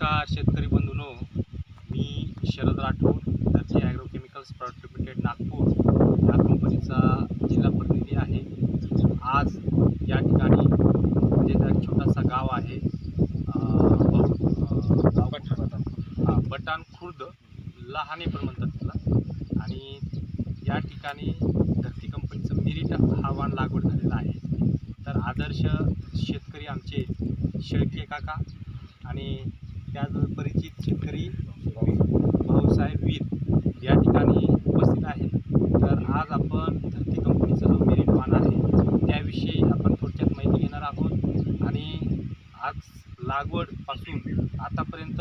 नमस्कार शेतकरी बंधूनो. मी शरद राठोड दर्जी ॲग्रोकेमिकल्स प्रॉडक्ट लिमिटेड नागपूर या कंपनीचा जिल्हा प्रतिनिधी आहे. आज या ठिकाणी म्हणजे एक छोटासा गाव आहे. अं, बटाण खुर्द लहाने पण म्हणतात त्याला आणि या ठिकाणी धरती कंपनीचं मिरीट हा वाण लागवड झालेला आहे. तर आदर्श शेतकरी आमचे शेळके काका आणि त्याच परिचित शेतकरी भाऊसाहेब वीर या ठिकाणी उपस्थित आहेत. तर आज आपण धरती कंपनीचा जो मेरिट वाण आहे त्याविषयी आपण थोडक्यात माहिती घेणार आहोत. आणि आज लागवडपासून आतापर्यंत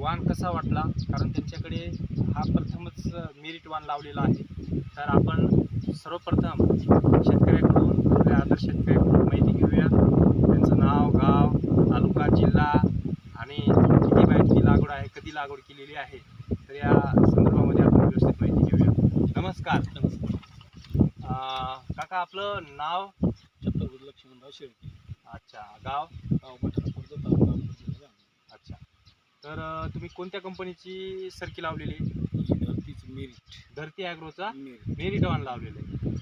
वाण कसा वाटला? कारण त्यांच्याकडे हा प्रथमच मेरिट वाण लावलेला आहे. तर आपण सर्वप्रथम शेतकऱ्याकडून आपल्या आदर्श शेतकऱ्याकडून माहिती घेऊया. त्यांचं नाव गाव तालुका जिल्हा लागवड आहे केलेली आहे. तर या संदर्भामध्ये आपण व्यवस्थित माहिती घेऊया. नमस्कार. काका आपलं नाव? छत्रपती लक्ष्मणराव शेळके. अच्छा गाव? गाव मठापूरचं तालुका अमरावती जिल्हा अच्छा. तर तुम्ही कोणत्या कंपनीची सरकी लावलेली ही धरतीच मेरिट. धरती ॲग्रोचा? मेरिट. वाण लावलेलं आहे.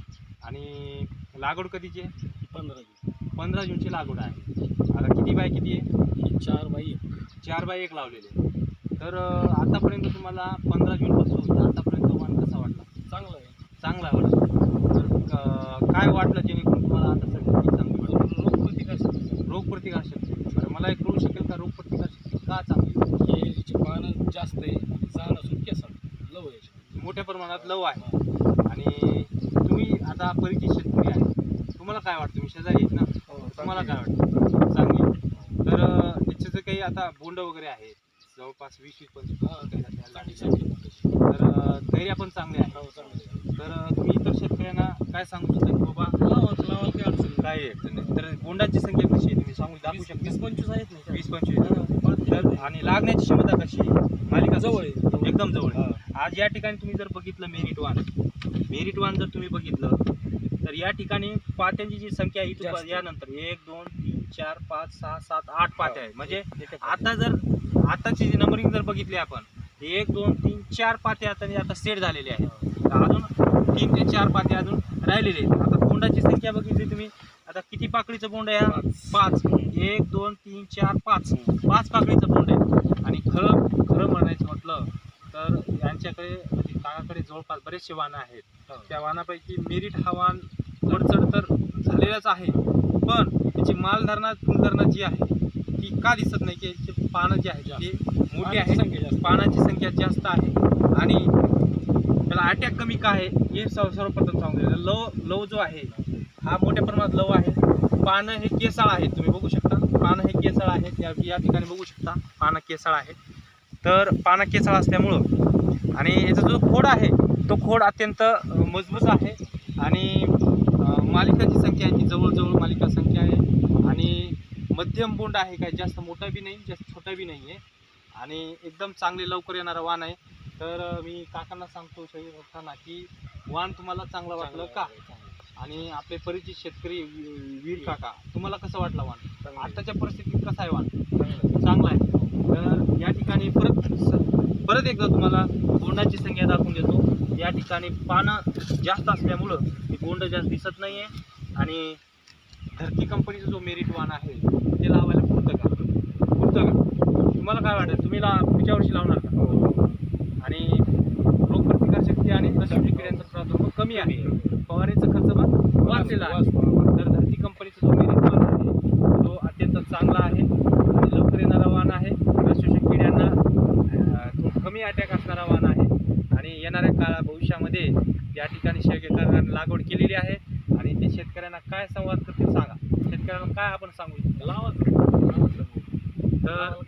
आणि लागवड कधीची आहे? पंधरा जून. पंधरा जूनची लागवड आहे. आता किती बाय किती आहे? ही चार बाई एक. चार बाय एक लावलेले आहे. तर आतापर्यंत तुम्हाला पंधरा जूनपासून आतापर्यंत वाण कसा वाटला? चांगलं आहे. चांगला वाटला. तर काय वाटलं जेणेकरून तुम्हाला आता सगळी चांगली वाटली रोगप्रतिकार शक्ती रोग प्रतिकार शक्ती बरं मला एक कळू शकेल का रोग प्रतिकार शक्ती का चांगली हे याची पानं जास्त आहे जाण असून केसाळ लव याची मोठ्या प्रमाणात लव आहे. आणि तुम्ही आता परिचित शेतकरी आहे. तुम्हाला काय वाटतं? मी शेजारी आहेत ना. तुम्हाला काय वाटतं? चांगली तर याचे जे काही आता बोंड वगैरे आहेत जवळपास वीस वीस पंचवीस तर कैऱ्या पण हो चांगलं आहे. तर अं, तुम्ही इतर शेतकऱ्यांना काय सांगू शकता की बाबा? लावाच लावाल काय अडचण नाही. काय आहे? तर- तर बोंडाची संख्या कशी आहे? तुम्ही सांगू दाखवू शकता? वीस पंचवीस आहेत ना वीस पंचवीस. तर आणि लागण्याची क्षमता कशी आहे? मालिका जवळ आहे. एकदम जवळ. हा. आज या ठिकाणी तुम्ही जर बघितलं मेरिट वान मेरिट वान जर तुम्ही बघितलं तर या ठिकाणी पात्यांची जी संख्या आहे इथून. यानंतर एक दोन तीन चार पाच सहा सात आठ पात्या आहे म्हणजे आता जर आताची जी नंबरिंग जर बघितली आपण एक दोन तीन चार पाते आता आता सेट झालेले आहेत. तर अजून तीन ते चार पाते अजून राहिलेले आहेत. आता बोंडाची संख्या बघितली तुम्ही आता किती पाकळीचं बोंड आहे हा? पाच. पाच. एक दोन तीन चार पाच. पाच पाकळीचं बोंड आहे. आणि खरं खरं म्हणायचं म्हटलं तर यांच्याकडे काकाकडे जवळपास बरेचसे वाहनं आहेत. हो. त्या वाहनापैकी मेरिट हा वाहन वरचढ तर झालेलाच आहे. पण त्याची मालधारणा गुणधरणा जी आहे ती का दिसत नाही? की याची पानं जी आहेत ती मोठी आहे. पानाची संख्या जास्त आहे. आणि त्याला अटॅक कमी का आहे हे सर्व सर्वप्रथम सांगू लव लव जो आहे हा मोठ्या प्रमाणात लव आहे. पानं हे केसाळ आहेत. तुम्ही बघू शकता. पानं हे केसाळ आहेत. या ठिकाणी बघू शकता. पानं केसाळ आहेत. तर पानं केसाळ असल्यामुळं. आणि याचा जो खोड आहे तो खोड अत्यंत मजबूत आहे. आणि मालिकाची संख्या आहे ती जवळजवळ मालिका संख्या आहे. आणि मध्यम बोंड आहे काय जास्त मोठा बी नाही जास्त छोटा बी नाही आहे. आणि एकदम चांगले लवकर येणारा वाण आहे. तर मी काकांना सांगतो शरीर बघताना की वाण तुम्हाला चांगलं वाटलं का? आणि आपले परिचित शेतकरी वीर काका तुम्हाला कसं वाटलं वाण आताच्या परिस्थितीत कसं आहे वाण चांगला आहे. तर या ठिकाणी परत परत एकदा तुम्हाला बोंडाची संख्या दाखवून देतो. या ठिकाणी पानं जास्त असल्यामुळं हे बोंड जास्त दिसत नाही आहे आणि धरती कंपनीचा जो मेरिट वाण आहे ते लावायला पुरतं का? पुरतं का? तुम्हाला काय वाटतं? तुम्ही ला पुढच्या वर्षी लावणार का? आणि रोगप्रतिकारशक्ती आणि नैसर्गिक किड्यांचा प्रादुर्भाव कमी आहे. फवारणीचा खर्च पण वाचलेला आहे तर धरती कंपनीचा जो मेरिट वाण आहे तो अत्यंत चांगला आहे आणि लवकर येणारा वाण आहे नैसर्गिक किड्यांना अं, तो कमी अटॅक असणारा वाण आहे. आणि येणाऱ्या काळा भविष्यामध्ये या ठिकाणी शेतकऱ्यांना लागवड केलेली आहे. आणि ते शेतकऱ्यांना काय संवाद करतील सांगा. शेतकऱ्यांना काय आपण सांगू? लावा तर